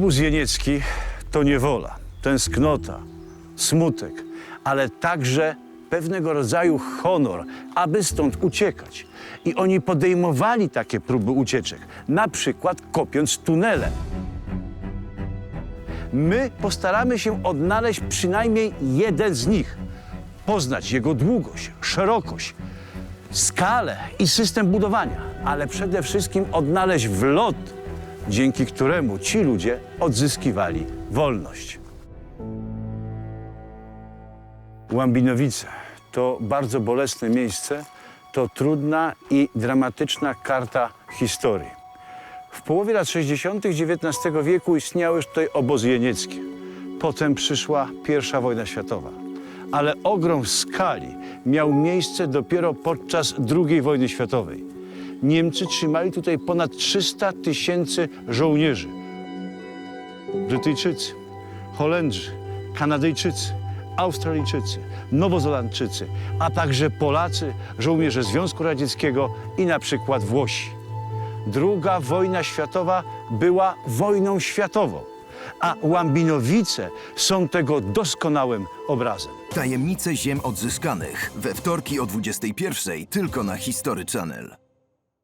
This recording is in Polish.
Obóz jeniecki to niewola, tęsknota, smutek, ale także pewnego rodzaju honor, aby stąd uciekać. I oni podejmowali takie próby ucieczek, na przykład kopiąc tunele. My postaramy się odnaleźć przynajmniej jeden z nich, poznać jego długość, szerokość, skalę i system budowania, ale przede wszystkim odnaleźć wlot, dzięki któremu ci ludzie odzyskiwali wolność. Łambinowice to bardzo bolesne miejsce, to trudna i dramatyczna karta historii. W połowie lat 60. XIX wieku istniały już tutaj obozy jenieckie. Potem przyszła I wojna światowa. Ale ogrom skali miał miejsce dopiero podczas II wojny światowej. Niemcy trzymali tutaj ponad 300 tysięcy żołnierzy. Brytyjczycy, Holendrzy, Kanadyjczycy, Australijczycy, Nowozelandczycy, a także Polacy, żołnierze Związku Radzieckiego i na przykład Włosi. Druga wojna światowa była wojną światową, a Łambinowice są tego doskonałym obrazem. Tajemnice ziem odzyskanych we wtorki o 21.00 tylko na History Channel.